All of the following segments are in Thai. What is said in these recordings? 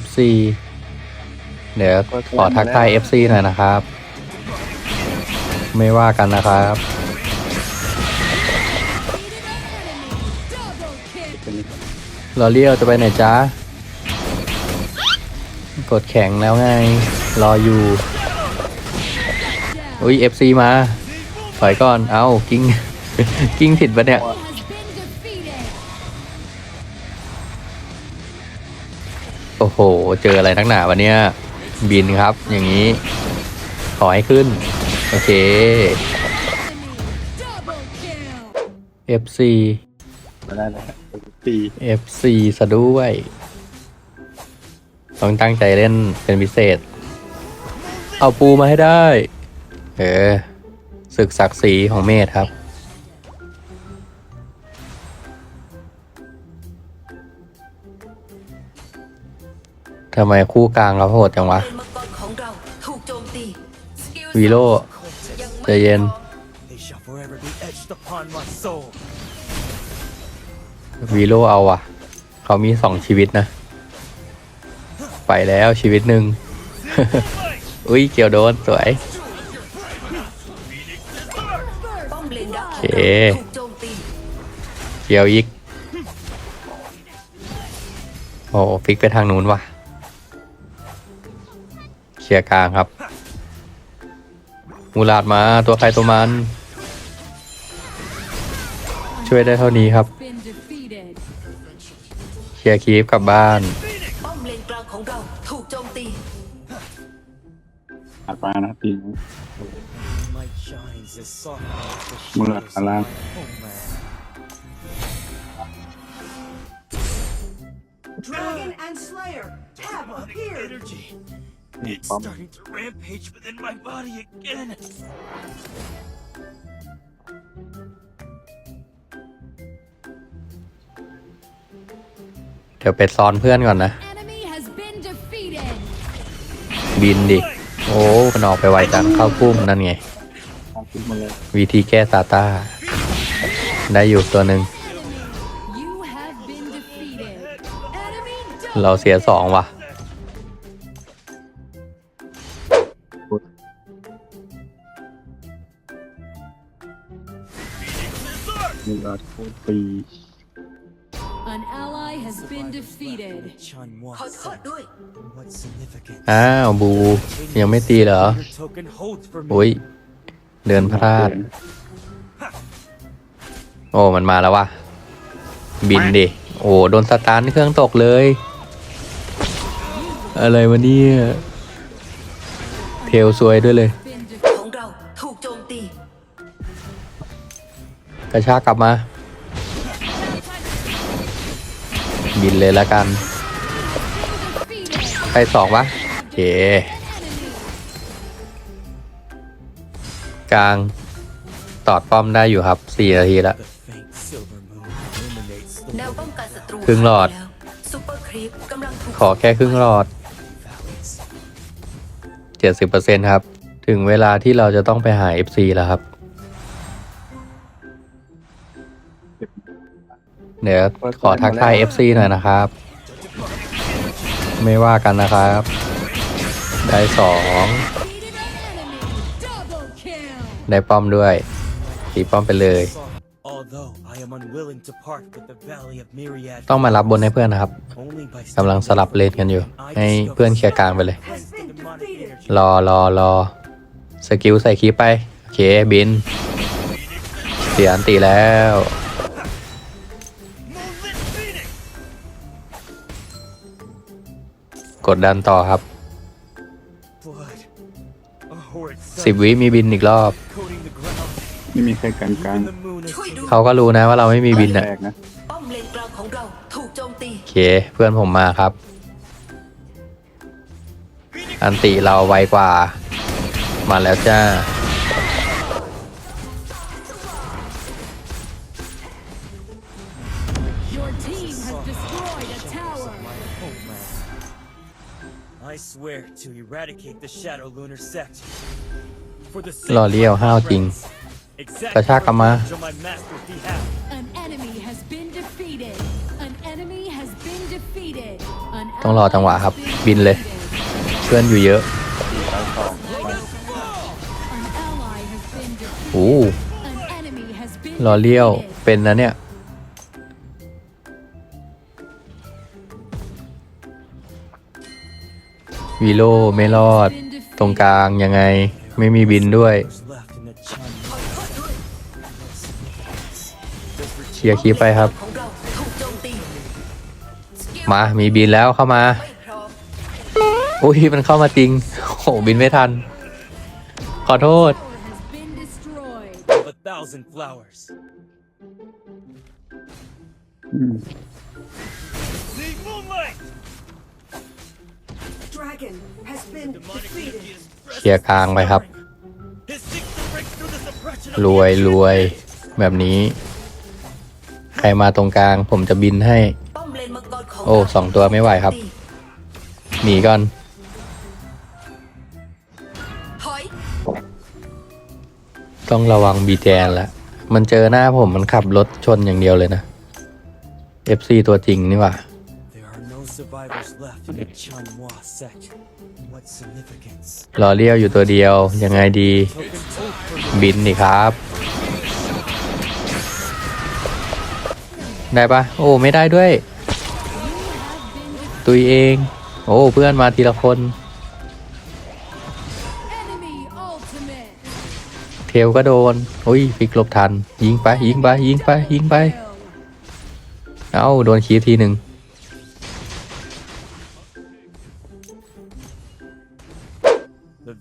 FC เดี๋ยวขอทักทาย FC หน่อยนะครับ ไม่ว่ากันนะครับ ลอเลียวจะไปไหนจ๊ะกดแข็งแล้วไง รออยู่ อุ้ย FC มาถอยก่อน เอากิ้ง กิ้งผิดปะเนี่ย โอ้โห เจออะไรนักหนาวันเนี้ยบินครับ อย่างนี้ ขอให้ขึ้น โอเค FC มาได้แล้วตี FC ซะด้วย ต้องตั้งใจเล่นเป็นพิเศษ เอาปูมาให้ได้ เออศึกศักดิ์ศรีของเมธครับ ทำไมคู่กลางเราโหดจังวะเป็นมังกรของเราถูกโจมตีสกิลวีโร่ ยังใจเย็น They shall forever be etched upon my soul. วีโร่เอาอะ เขามีสองชีวิตนะ ไปแล้วชีวิตหนึ่ง อุ้ยเกี่ยวโดนสวย ป้อมเลนดักโอขเคองเราถูกโจมตีเกี่ยวอีก โอ้ฟิกไปทางนู้นว่ะเค ลียร์กลางครับ มูลาดมาตัวใครตัวมัน ช่วยได้เท่านี้ครับ been defeated. เคลียร์คีฟกลับบ้านป้อมเลนกลางของเราถูกโจมตีอัดมานะตี My shines as soft as the มือ shadows อันล่าง of homeland. Dragon and Slayer have appeared. Energy. นี่ It's ป้อม starting to rampage within my body again. เดี๋ยวไปซ้อนเพื่อนก่อนนะ Enemy has been defeated. บินดิ โอ้มันออกไปไวจังเข้าพุ่มนั่นไง เอาขึ้นมาเลยวิธีแก้ซาต้าได้อยู่ตัวหนึ่ง You have been defeated. Enemy เราเสียสองว่ะ มืออัดโคตรตี An ally has been defeated. Chan Moa ขอโทษ said, ด้วย What significance? อ้าวบู ยังไม่ตีเหรอ Your token holds for me. อุ้ย เดินพลาด โอ้ มันมาแล้วว่ะบินดิ โอ้ โดนสตาร์ทเครื่องตกเลย อะไรวะเนี่ย เทลซวยด้วยเลย กระชากกลับมา บินเลยละกันใครสองวะโอเคกลางตอดป้อมได้อยู่ครับสี่นาทีแนวป้องกันศัตรูครึ่งหลอด ขอแค่ครึ่งหลอดเจ็ดสิบเปอร์เซ็นครับ ถึงเวลาที่เราจะต้องไปหา FC แล้วครับ เดี๋ยวขอทักทาย FC หน่อยนะครับ ไม่ว่ากันนะครับ ได้สอง Defeated an enemy. Double kill. ได้ป้อมด้วยตีป้อมไปเลย Although I am unwilling to part with the Valley of Myriad, ต้องมารับบนให้เพื่อนนะครับ only by กำลังสลับเลนกันอยู่ ให้เพื่อนเคลียร์กลางไปเลย Has been defeated. รอรอรอสกิลใส่คีปไป โอเคบิน เสียอันตีแล้ว กดดันต่อครับ blood. A horrid สิบวิมีบินอีกรอบ coating the ground. ไม่มีใครกันกลาง Even the moon is ช่วยดูเขาก็รู้นะว่าเราไม่มีบินแตอะกนะป้อมเลนกลางของเราถูกโจมตีโอเค เพื่อนผมมาครับ อันติเราไวกว่า มาแล้วจ้า to eradicate the Shadow Lunar Sect. For the sake หล่อเลี้ยว of my ห้าวจริง friends. Exact กระชากกลับมา revenge on my master's behalf. An enemy has been defeated. An enemy has been defeated. An ต้องรอจังหวะครับ บินเลย เพื่อนอยู่เยอะโอ้รอเลี้ยวเป็นนะเนี่ย วีโลไม่รอด ตรงกลางยังไง ไม่มีบินด้วยเคลียร์คีย์ไปครับ มา มีบินแล้วเข้ามาอุ้ยมันเข้ามาจริงโอ้บินไม่ทัน ขอโทษ a thousand flowers. เคลียร์กลางไปครับ It seeks to break through the suppression of ร the วย enemy. รวยแบบนี้ ใครมาตรงกลางผมจะบินให้ป้อมเลนมังกรของโอ้เราสองตัวไม่ไหวครับตีหนีก่อนถอยต้องระวังบีแจนละ มันเจอหน้าผมมันขับรถชนอย่างเดียวเลยนะ FC ตัวจริงนี่หว่า There are no survivors left in the Chunhua sect. What significance? รอเลี้ยวอยู่ตัวเดียว ยังไงดี Token told for บินดิครับ ได้ปะโอ้ ไม่ได้ด้วย ตุยเอง โอ้ เพื่อนมาทีละคนเทลก็โดนอุ้ยฟิกหลบทัน ยิงไป ยิงไป ยิงไป ยิงไป เอ้า โดนคีบทีหนึ่ง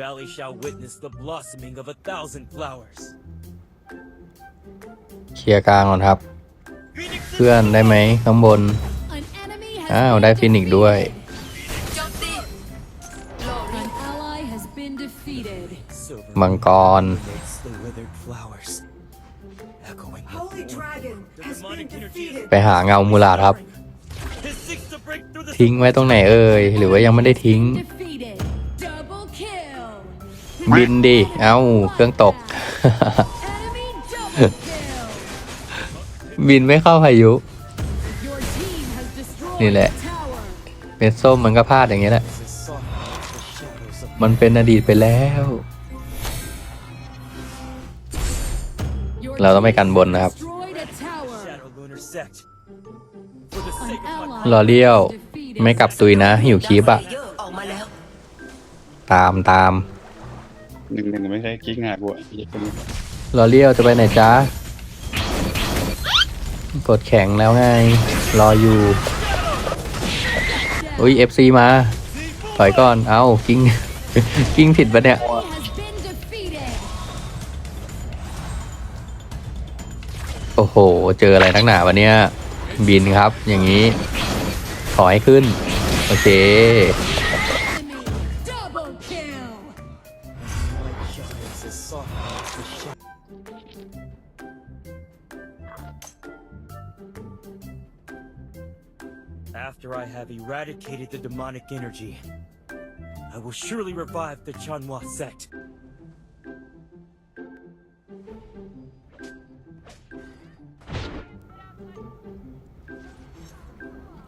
valley shall witness the blossoming of a thousand flowers. เคลียร์กลางก่อนครับ Phoenix เพื่อนได้ไหมข้างบนอ้าวได้ฟินิกซ์ด้วยโจมตีโลก An ally has been defeated. silver มังกร illuminates the withered flowers, echoing with Holy warmth. Dragon has been defeated. ไปหาเงามูลาดครับ It seeks to break through the ทิ้งไว้ตรงไหนเอ่ย หรือว่ายังไม่ได้ทิ้ง Defeated. บินดี เอ้า เครื่องตก บินไม่เข้าพายุ นี่แหละ เม็ดส้มมันก็พลาดอย่างเงี้ยแหละ มันเป็นอดีตไปแล้ว เราต้องไม่กันบนนะครับรอเลี้ยว ไม่กลับตุยนะ อยู่คีบอะตามตาม หนึ่งหนึ่งไม่ใช่คลิกหากูอะอย่าเป็นรอเลี้ยวจะไปไหนจ้ากดแข็งแล้วไง รออยู่ อุ้ย FC มา ถอยก่อน เอากิ้ง กิ้งผิดปะเนี่ย has been defeated. โอ้โห เจออะไรนักหนาวะเนี่ยบินครับ อย่างนี้ ขอให้ขึ้น โอเค After I have eradicated the demonic energy, I will surely revive the Chanhua sect.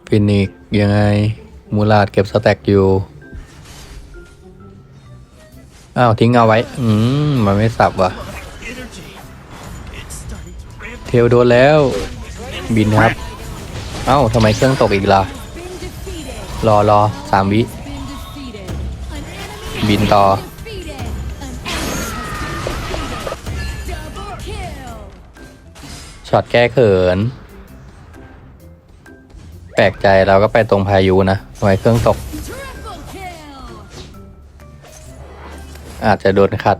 ฟินิกซ์ยังไง มูลาดเก็บสแต็กอยู่ อ้าว ทิ้งเอาไว้ อืม มันไม่สับว่ะ Energy. It's starting to ramp เทลโดนแล้ว บินครับ เอ้าทำไมเครื่องตกอีกล่ะ รอรอสามวิ บินต่อ ช็อตแก้เขิน แปลกใจเราก็ไปตรงพายุนะทำไมเครื่องตก อาจจะโดนขัด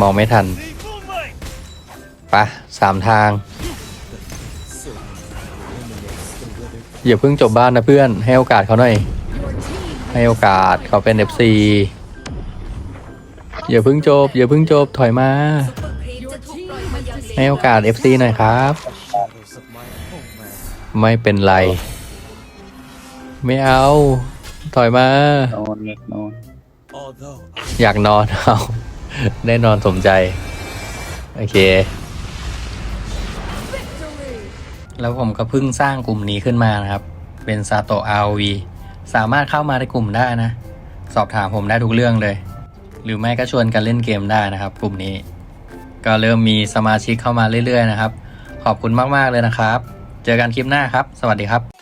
มองไม่ทันปะสามทาง อย่าเพิ่งจบบ้านนะเพื่อนให้โอกาสเขาหน่อย ให้โอกาสเขาเป็น FC อย่าเพิ่งจบ อย่าเพิ่งจบถอยมา ให้โอกาส FC หน่อยครับ ไม่เป็นไร ไม่เอา ถอยมานอนเลยนอนอยากนอนเอา ได้นอนสมใจ โอเค แล้วผมก็เพิ่งสร้างกลุ่มนี้ขึ้นมานะครับ เป็นซาโตะ ROV สามารถเข้ามาในกลุ่มได้นะ สอบถามผมได้ทุกเรื่องเลย หรือไม่ก็ชวนกันเล่นเกมได้นะครับ กลุ่มนี้ ก็เริ่มมีสมาชิกเข้ามาเรื่อยๆนะครับ ขอบคุณมากๆเลยนะครับ เจอกันคลิปหน้าครับ สวัสดีครับ